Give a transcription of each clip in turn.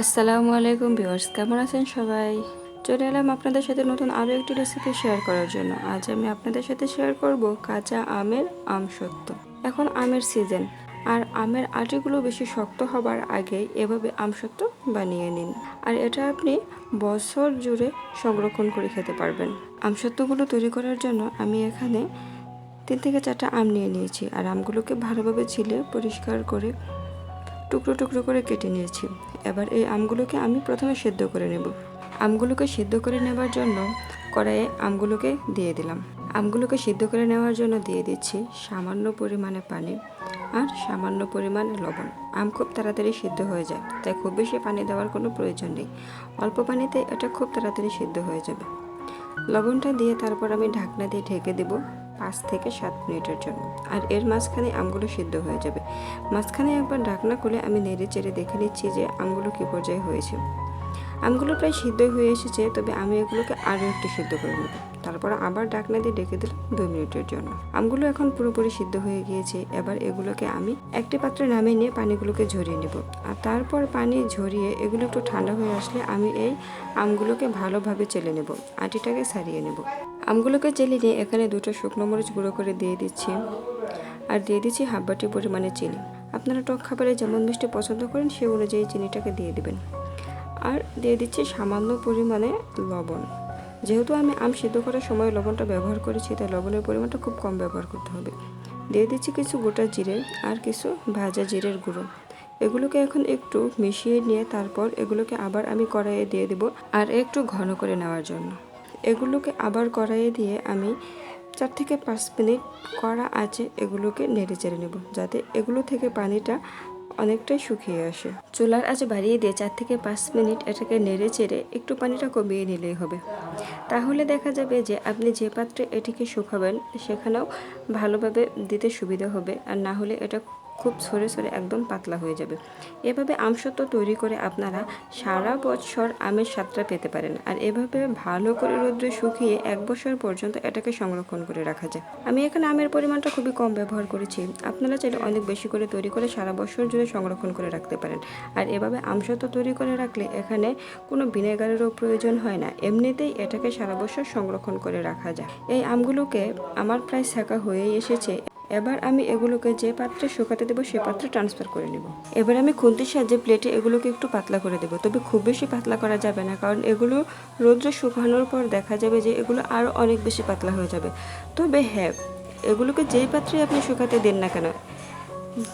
আসসালামু আলাইকুম ভিউয়ার্স, কেমন আছেন সবাই? চলে এলাম আপনাদের সাথে নতুন আরও একটি রেসিপি শেয়ার করার জন্য। আজ আমি আপনাদের সাথে শেয়ার করব কাঁচা আমের আমসত্ত্ব এখন আমের সিজন আর আমের আটিগুলো বেশি শক্ত হবার আগেই এভাবে আমসত্ত্ব বানিয়ে নিন। আর এটা আপনি বছর জুড়ে সংরক্ষণ করে খেতে পারবেন। আমসত্ত্বগুলো তৈরি করার জন্য আমি এখানে তিন থেকে চারটা আম নিয়ে নিয়েছি। আর আমগুলোকে ভালোভাবে ছিলে পরিষ্কার করে টুকরো টুকরো করে কেটে নিয়েছি। এবার এই আমগুলোকে আমি প্রথমে সেদ্ধ করে নেব। আমগুলোকে সিদ্ধ করে নেবার জন্য কড়াইয়ে আমগুলোকে দিয়ে দিলাম। আমগুলোকে সিদ্ধ করে নেওয়ার জন্য দিয়ে দিচ্ছি সামান্য পরিমাণে পানি আর সামান্য পরিমাণে লবণ। আম খুব তাড়াতাড়ি সিদ্ধ হয়ে যায়, তাই খুব বেশি পানি দেওয়ার কোনো প্রয়োজন নেই। অল্প পানিতে এটা খুব তাড়াতাড়ি সিদ্ধ হয়ে যাবে। লবণটা দিয়ে তারপর আমি ঢাকনা দিয়ে ঢেকে দেব। পাঁচ থেকে সাত মিনিটের জন্য। আর এর মাঝখানে আমগুলো সিদ্ধ হয়ে যাবে। মাঝখানে একবার ঢাকনা খুলে আমি নেড়ে চেড়ে দেখে নিচ্ছি যে আমগুলো কী পর্যায়ে হয়েছে। আমগুলো প্রায় সিদ্ধই হয়ে এসেছে, তবে আমি এগুলোকে আরও একটু সিদ্ধ করে নেব। তারপর আবার ডাকনা দিয়ে ডেকে দিলাম দুই মিনিটের জন্য। আমগুলো এখন পুরোপুরি সিদ্ধ হয়ে গিয়েছে, এবার এগুলোকে আমি একটি পাত্রে নামিয়ে নিয়ে পানিগুলোকে ঝরিয়ে নেব। আর তারপর পানি ঝরিয়ে এগুলো একটু ঠান্ডা হয়ে আসলে আমি এই আমগুলোকে ভালোভাবে চেলে নেব, আটিটাকে সারিয়ে নেব। আমগুলোকে চেলে নিয়ে এখানে দুটো শুকনো মরিচ গুঁড়ো করে দিয়ে দিচ্ছি। আর দিয়ে দিচ্ছি হাফ বাটি পরিমাণে চিনি। আপনারা টক খাবারে যেমন মিষ্টি পছন্দ করেন, সেই অনুযায়ী চিনিটাকে দিয়ে দেবেন। আর দিয়ে দিচ্ছি সামান্য পরিমাণে লবণ। যেহেতু আমি আম সিদ্ধ করার সময় লবণটা ব্যবহার করেছি, তাই লবণের পরিমাণটা খুব কম ব্যবহার করতে হবে। দিয়ে দিচ্ছি কিছু গোটা জিরে আর কিছু ভাজা জিরের গুঁড়ো। এগুলোকে এখন একটু মিশিয়ে নিয়ে তারপর এগুলোকে আবার আমি কড়াইয়ে দিয়ে দেব আর একটু ঘন করে নেওয়ার জন্য। এগুলোকে আবার কড়াইয়ে দিয়ে আমি চার থেকে পাঁচ মিনিট কড়া আছে এগুলোকে নেড়ে চেড়ে নেব, যাতে এগুলো থেকে পানিটা অনেকটাই শুকিয়ে আসে। চুলার আজ বাড়িয়ে দিয়ে চার থেকে পাঁচ মিনিট এটাকে নেড়ে চেড়ে একটু পানিটা কমিয়ে নিলেই হবে। তাহলে দেখা যাবে যে আপনি যে পাত্রে এটিকে শুকাবেন, সেখানেও ভালোভাবে দিতে সুবিধা হবে। আর না হলে এটা খুব সরে সরে একদম পাতলা হয়ে যাবে। এভাবে আমসত্ত্ব তৈরি করে আপনারা সারা বছর আমের স্বাদটা পেতে পারেন। আর এভাবে ভালো করে রোদ্রে শুকিয়ে এক বছর পর্যন্ত এটাকে সংরক্ষণ করে রাখা যায়। আমি এখানে আমের পরিমাণটা খুবই কম ব্যবহার করেছি। আপনারা চাইলে অনেক বেশি করে তৈরি করে সারা বছর জুড়ে সংরক্ষণ করে রাখতে পারেন। আর এভাবে আমসত্ত্ব তৈরি করে রাখলে এখানে কোনো ভিনেগারেরও প্রয়োজন হয় না। এমনিতেই এটাকে সারা বছর সংরক্ষণ করে রাখা যায়। এই আমগুলোকে আমার প্রায় শেখা হয়েই এসেছে। এবার আমি এগুলোকে যে পাত্রে শুকাতে দেবো, সে পাত্রে ট্রান্সফার করে নেব। এবার আমি খুন্তির সাহায্যে প্লেটে এগুলোকে একটু পাতলা করে দেবো। তবে খুব বেশি পাতলা করা যাবে না, কারণ এগুলো রোদ্রে শুকানোর পর দেখা যাবে যে এগুলো আরও অনেক বেশি পাতলা হয়ে যাবে। তবে হ্যাঁ এগুলোকে যেই পাত্রে আপনি শুকাতে দেন না কেন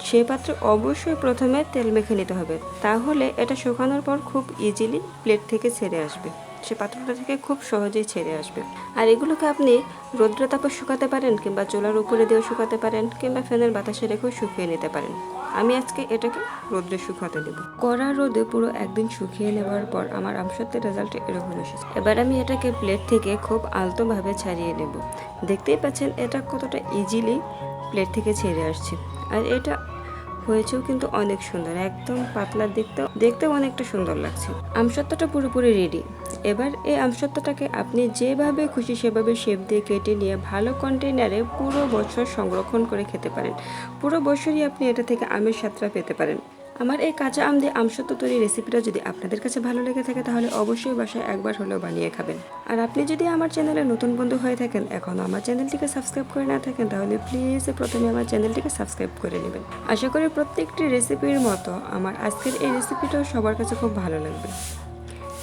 সেই পাত্রে অবশ্যই প্রথমে তেল মেখে নিতে হবে। তাহলে এটা শুকানোর পর খুব ইজিলি প্লেট থেকে ছেড়ে আসবে। সে পাত্রটা থেকে খুব সহজেই ছেড়ে আসবে। আর এগুলোকে আপনি রৌদ্র তাপে শুকাতে পারেন কিংবা চোলার উপরে দিয়েও শুকাতে পারেন কিংবা ফ্যানের বাতাসে রেখেও শুকিয়ে নিতে পারেন। আমি আজকে এটাকে রোদ্রে শুকাতে দেবো। কড়া রোদে পুরো একদিন শুকিয়ে নেওয়ার পর আমার আমসত্বের রেজাল্ট এরকম এসেছে। এবার আমি এটাকে প্লেট থেকে খুব আলতোভাবে ছাড়িয়ে নেব। দেখতেই পাচ্ছেন এটা কতটা ইজিলি প্লেট থেকে ছেড়ে আসছে। আর এটা হয়েছেও কিন্তু অনেক সুন্দর, একদম পাতলা দেখতেও দেখতেও অনেকটা সুন্দর লাগছে। আমসত্ত্বটা পুরোপুরি রেডি এবার এই আমসত্ত্বটাকে আপনি যেভাবে খুশি সেভাবে শেপ দিয়ে কেটে নিয়ে ভালো কন্টেইনারে পুরো বছর সংরক্ষণ করে খেতে পারেন। পুরো বছরই আপনি এটা থেকে আমের স্বাদটা পেতে পারেন। আমার এই কাঁচা আম দিয়ে আমসত্ব তৈরি রেসিপিটা যদি আপনাদের কাছে ভালো লেগে থাকে, তাহলে অবশ্যই বাসায় একবার হলেও বানিয়ে খাবেন। আর আপনি যদি আমার চ্যানেলে নতুন বন্ধু হয়ে থাকেন এখনও আমার চ্যানেলটিকে সাবস্ক্রাইব করে না থাকেন, তাহলে প্লিজ প্রথমে আমার চ্যানেলটিকে সাবস্ক্রাইব করে নেবেন। আশা করি প্রত্যেকটি রেসিপির মতো আমার আজকের এই রেসিপিটাও সবার কাছে খুব ভালো লাগবে।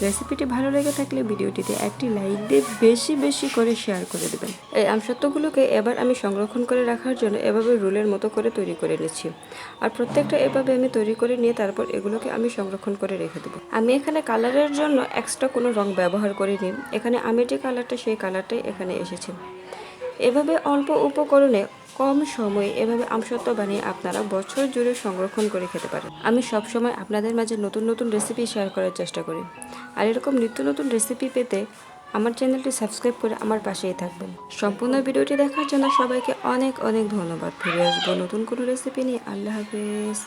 রেসিপিটি ভালো লেগে থাকলে ভিডিওটিতে একটি লাইক দিয়ে বেশি বেশি করে শেয়ার করে দেবেন। এই আমসত্ত্বগুলোকে এবার আমি সংরক্ষণ করে রাখার জন্য এভাবে রোলের মতো করে তৈরি করে নিচ্ছি। আর প্রত্যেকটা এভাবে আমি তৈরি করে নিয়ে তারপর এগুলোকে আমি সংরক্ষণ করে রেখে দেবো। আমি এখানে কালারের জন্য এক্সট্রা কোনো রং ব্যবহার করিনি। এখানে আমি যে কালারটা সেই কালারটাই এখানে এসেছে। এভাবে অল্প উপকরণে কম সময়ে এভাবে আমসত্ত্ব বানিয়ে আপনারা বছর জুড়ে সংরক্ষণ করে খেতে পারেন। আমি সবসময় আপনাদের মাঝে নতুন নতুন রেসিপি শেয়ার করার চেষ্টা করি। আর এরকম নিত্য নতুন রেসিপি পেতে আমার চ্যানেলটি সাবস্ক্রাইব করে আমার পাশেই থাকবেন। সম্পূর্ণ ভিডিওটি দেখার জন্য সবাইকে অনেক অনেক ধন্যবাদ। ফিরে আসব নতুন কোনো রেসিপি নিয়ে। আল্লাহ হাফেজ।